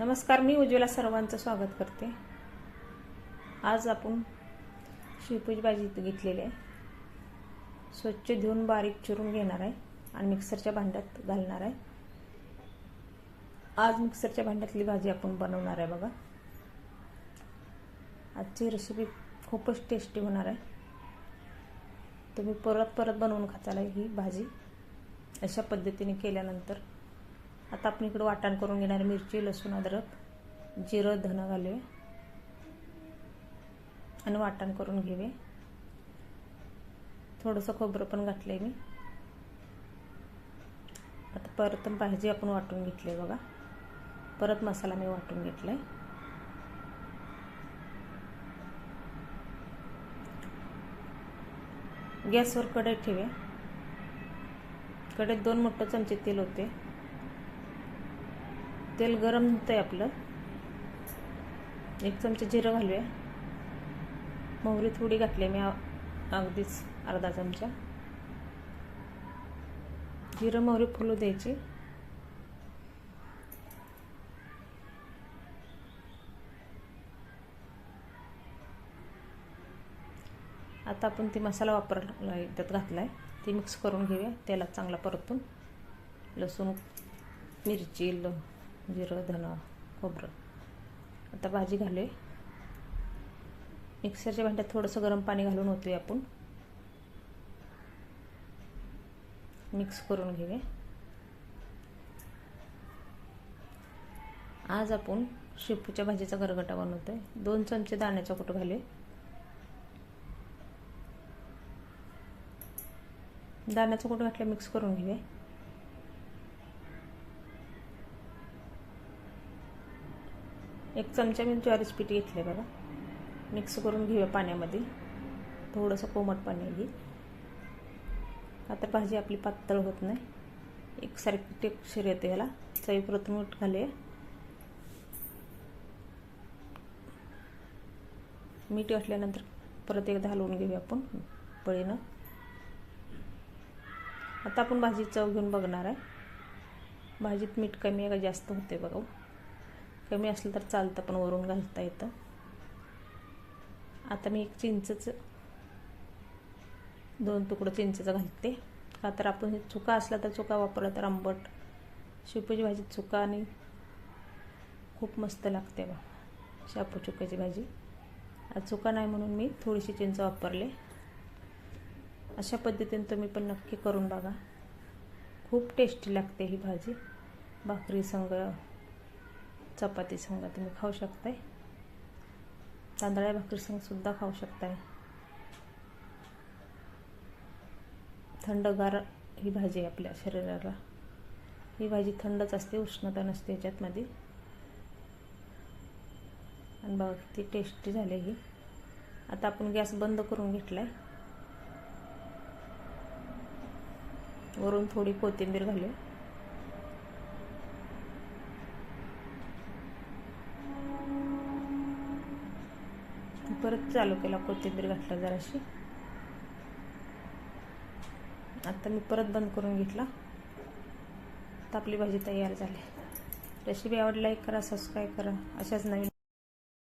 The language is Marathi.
नमस्कार मी उज्ज्वला सर्वांचं स्वागत करते. आज आपण शेपूची भाजी घेतलेली आहे. स्वच्छ धुवून बारीक चिरून घेणार आहे आणि मिक्सरच्या भांड्यात घालणार आहे. आज मिक्सरच्या भांड्यातली भाजी आपण बनवणार आहे बघा. आजची रेसिपी खूपच टेस्टी होणार आहे. तुम्ही परत परत बनवून खाचाला ही भाजी. अशा पद्धतीने केल्यानंतर आता आपण इकडं वाटण करून घेणार मिरची लसूण अद्रक जिरं धनं घालूया. आणि वाटण करून घेऊया. थोडंसं खोबरं पण घातलंय मी. आता परत भाजी आपण वाटून घेतली बघा. परत मसाला मी वाटून घेतलाय. गॅसवर कढई ठेवूया. कढईत दोन मोठं चमचे तेल होते तेल गरम होतं आहे आपलं. एक चमचा जिरं घालूया. मोहरी थोडी घातली मी अगदीच अर्धा चमचा. जिरं मोहरी फुलू द्यायची. आता आपण ती मसाला वापरला त्यात घातला आहे ती मिक्स करून घेऊया. तेलात चांगला परतून. लसूण मिरची ल जिरं धनं खोबरं. आता भाजी घालूया. मिक्सरच्या भांड्यात थोडंसं गरम पाणी घालून होतोय आपण. मिक्स करून घेऊया. आज आपण शेपूच्या भाजीचा गरगटा बनवतोय. दोन चमचे दाण्याचा कुठं घालूया. दाण्याचं कुठं घातलं मिक्स करून घेऊया. एक चमचा मी ज्वारीच पीठ घेतलं बघा. मिक्स करून घेऊया पाण्यामध्ये. थोडंसं कोमट पाणी घे आता भाजी आपली पातळ होत नाही. एकसारखी टेक्स्चर येते याला. चवीपुरत मीठ घालूया. मीठ घातल्यानंतर परत एकदा हलवून घेऊया आपण पळीनं. आता आपण भाजी चव घेऊन बघणार आहे. भाजीत मीठ कमी आहे का जास्त होते बघा. कमी असलं तर चालतं पण वरून घालता येतं. आता मी एक चिंचचं दोन तुकडं चिंचेचं घालते. का तर आपण चुका असला तर चुका वापरला तर आंबट शेपूची भाजी चुका आणि खूप मस्त लागते बा शापू चुक्याची भाजी. आज चुका नाही म्हणून मी थोडीशी चिंच वापरले. अशा पद्धतीने तुम्ही पण नक्की करून बघा. खूप टेस्टी लागते ही भाजी. भाकरी संग चपाती संग तुम्ही खाऊ शकताय. तांदळ्या भाकरी संग सुद्धा खाऊ शकताय. थंडगार ही भाजी आहे आपल्या शरीराला. ही भाजी थंडच असते उष्णता नसते याच्यातमध्ये. आणि बघा किती टेस्टी झाली ही. आता आपण गॅस बंद करून घेतलाय. वरून थोडी कोथिंबीर घालू परत चालू केला कोथिंबीर घातला जराशी. आता मी परत बंद करून घेतला. तर आपली भाजी तयार झाली. रेसिपी आवडली लाईक करा सबस्क्राईब करा. अशाच नवीन